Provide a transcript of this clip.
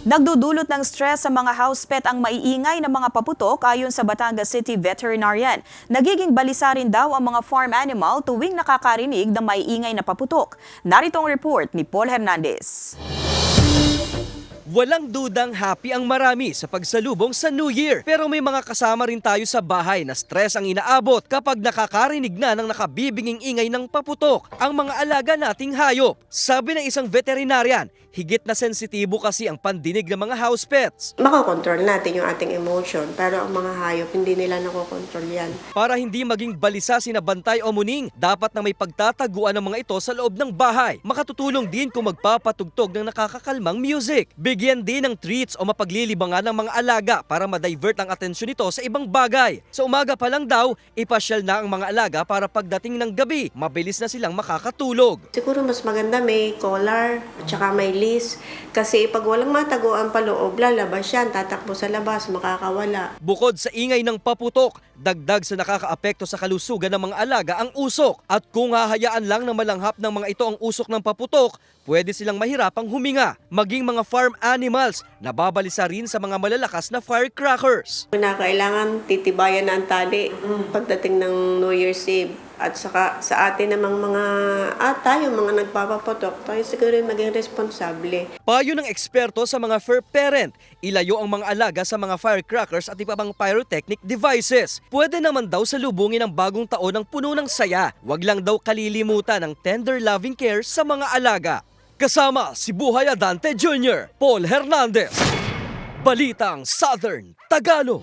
Nagdudulot ng stress sa mga house pet ang maiingay ng mga paputok ayon sa Batangas City Veterinarian. Nagiging balisa rin daw ang mga farm animal tuwing nakakarinig ng maiingay na paputok. Narito ang report ni Paul Hernandez. Walang dudang happy ang marami sa pagsalubong sa New Year. Pero may mga kasama rin tayo sa bahay na stress ang inaabot kapag nakakarinig na ng nakabibinging ingay ng paputok ang mga alaga nating hayop. Sabi ng isang veterinarian, higit na sensitibo kasi ang pandinig ng mga house pets. Makokontrol natin yung ating emotion, pero ang mga hayop, hindi nila nakokontrol yan. Para hindi maging balisa sina Bantay o Muning, dapat na may pagtataguan ng mga ito sa loob ng bahay. Makatutulong din kung magpapatugtog ng nakakakalmang music. Bigyan din ng treats o mapaglilibangan ng mga alaga para ma-divert ang atensyon nito sa ibang bagay. Sa umaga pa lang daw, ipasyal na ang mga alaga para pagdating ng gabi, mabilis na silang makakatulog. Siguro mas maganda may collar, at saka may leash. Kasi pag walang mataguan pa loob, lalabas yan, tatakbo sa labas, makakawala. Bukod sa ingay ng paputok, dagdag sa nakakaapekto sa kalusugan ng mga alaga ang usok. At kung hahayaan lang na malanghap ng mga ito ang usok ng paputok, pwede silang mahirapang huminga. Maging mga farm animals, nababalisa rin sa mga malalakas na firecrackers. Na kailangan titibayan na ang tali pagdating ng New Year's Eve. At saka sa atin namang mga, at tayo mga nagpapapotok, tayo siguro yung maging responsable. Payo ng eksperto sa mga fur parent, ilayo ang mga alaga sa mga firecrackers at iba pang pyrotechnic devices. Pwede naman daw salubungin ang bagong taon ng puno ng saya. Huwag lang daw kalilimutan ng tender loving care sa mga alaga. Kasama si Buhay Adante Jr., Paul Hernandez. Balitang Southern Tagalog.